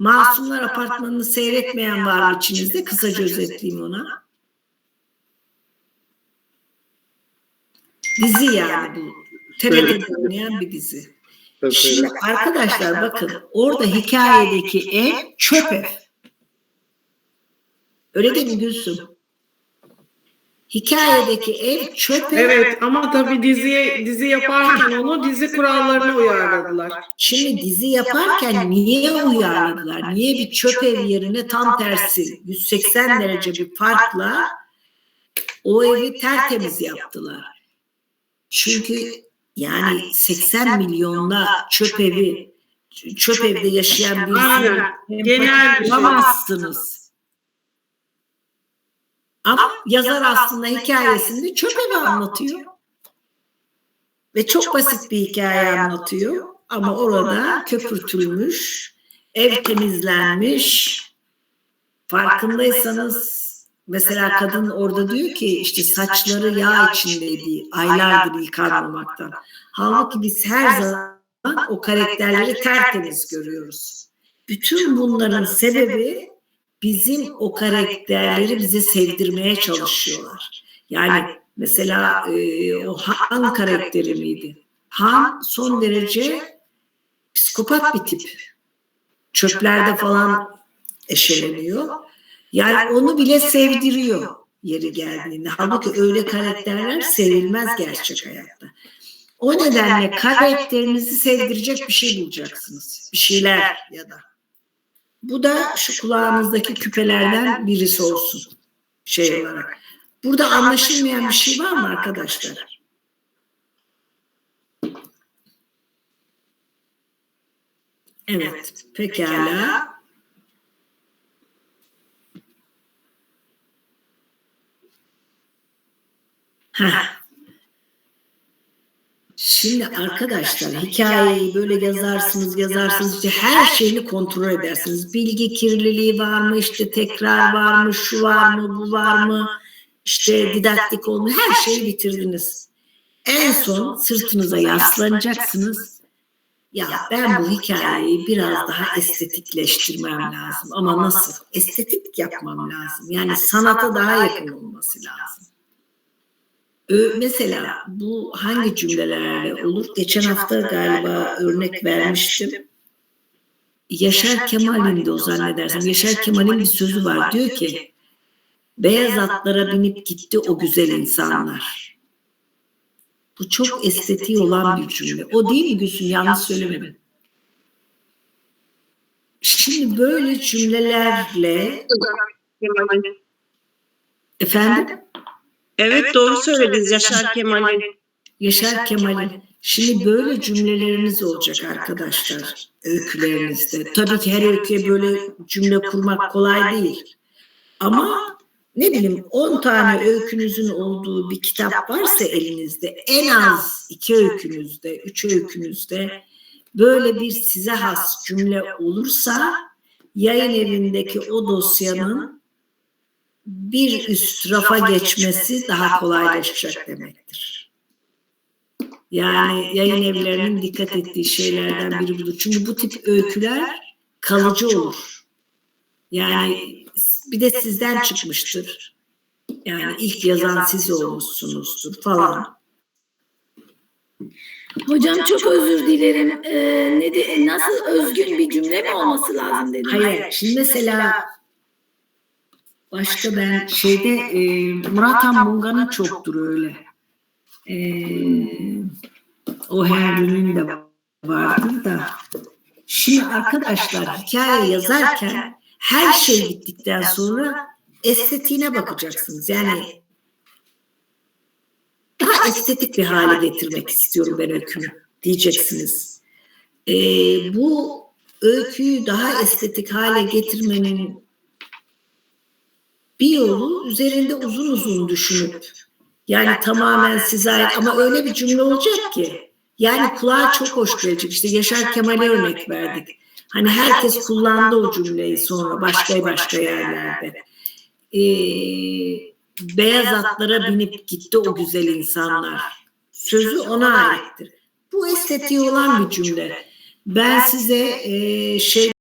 Masumlar Apartmanı'nı seyretmeyen var mı içinizde? Kısaca özetleyeyim ona. Dizi yani bu. TRT'de oynayan bir dizi. Şimdi arkadaşlar bakın orada hikayedeki ev çöp ev. Öyle değil mi Gülsüm? Hikayedeki ev çöp ev. Evet ama tabii dizi dizi yaparken onu dizi kurallarına uyarladılar. Şimdi dizi yaparken niye uyarladılar? Niye bir çöp ev yerine tam tersi 180 derece bir farkla o evi tertemiz yaptılar? Çünkü yani 80 milyonla çöp evi çöp evde yaşayan birisini Aynen. Genel bir şey. bulamazsınız. Ama yazar aslında hikayesinde çöp evi anlatıyor. Ve çok basit bir hikaye anlatıyor. Ama orada köpürtülmüş, ev temizlenmiş. Farkındaysanız mesela kadın orada diyor ki işte saçları yağ içindeydi aylardır yıkanmamaktan. Halbuki biz her zaman o karakterleri tertemiz görüyoruz. Bütün bunların sebebi bizim o karakterleri bize sevdirmeye çalışıyorlar. Yani mesela e, o Han karakteri miydi? Han son derece psikopat bir tip. Çöplerde falan eşeleniyor. Yani onu bile sevdiriyor yeri geldiğinde. Halbuki öyle karakterler sevilmez gerçek hayatta. O nedenle karakterinizi sevdirecek bir şey bulacaksınız. Bir şeyler ya da. Bu da şu kulağınızdaki küpelerden birisi olsun şey olarak. Burada anlaşılmayan bir şey var mı arkadaşlar? Evet, pekala. Heh. Şimdi arkadaşlar hikayeyi böyle yazarsınız yazarsınız işte her şeyini kontrol edersiniz. Bilgi kirliliği var mı işte tekrar var mı şu var mı bu var mı işte didaktik olma her şeyi bitirdiniz. En son sırtınıza yaslanacaksınız. Ya ben bu hikayeyi biraz daha estetikleştirmem lazım ama nasıl? Estetik yapmam lazım. Yani sanata daha yakın olması lazım. Ö- Mesela bu hangi cümlelerle olur? Geçen hafta galiba örnek vermiştim. Yaşar Kemal'in de o zannedersem. Yaşar Kemal'in bir sözü var. Diyor ki beyaz atlara binip gitti o güzel insanlar. Bu çok estetiği olan bir cümle. O değil mi Gülsüm? Yanlış söylemedim. Şimdi böyle cümlelerle efendim Evet doğru söylediniz Yaşar Kemal'in. Yaşar Kemal'in. Şimdi böyle cümleleriniz olacak arkadaşlar öykülerinizde. Tabii ki her öyküye böyle cümle kurmak kolay değil. Ama ne bileyim 10 tane öykünüzün olduğu bir kitap varsa elinizde en az iki öykünüzde, üç öykünüzde böyle bir size has cümle olursa yayın evindeki o dosyanın bir üst rafa geçmesi daha kolaylaşacak demektir. Yani yayın evlerinin dikkat ettiği şeylerden biri budur. Çünkü bu tip öyküler kalıcı olur. Yani bir de sizden çıkmıştır. Yani ilk yazan siz olmuşsunuzdur falan. Hocam çok özür dilerim. Ee, ne de, nasıl özgün bir cümle mi olması lazım dedim. Hayır. Şimdi mesela başka ben şeyde e, Murat Han Bunga'nın çoktur öyle. E, o Henry'nin de vardır da. Şimdi arkadaşlar hikaye yazarken her şey bittikten sonra estetiğine bakacaksınız. Yani daha estetik bir hale getirmek istiyorum ben öykümü diyeceksiniz. E, bu öyküyü daha estetik hale getirmenin bir yolu üzerinde uzun uzun düşünüp yani tamamen size ait ama öyle bir cümle olacak ki yani kulağa çok hoş gelecek. İşte Yaşar Kemal'e örnek verdik. Hani herkes kullandı o cümleyi sonra başka başka yerlerde. Ee, beyaz atlara binip gitti o güzel insanlar. Sözü ona aittir. Bu estetiği olan bir cümle. Ben size e, şey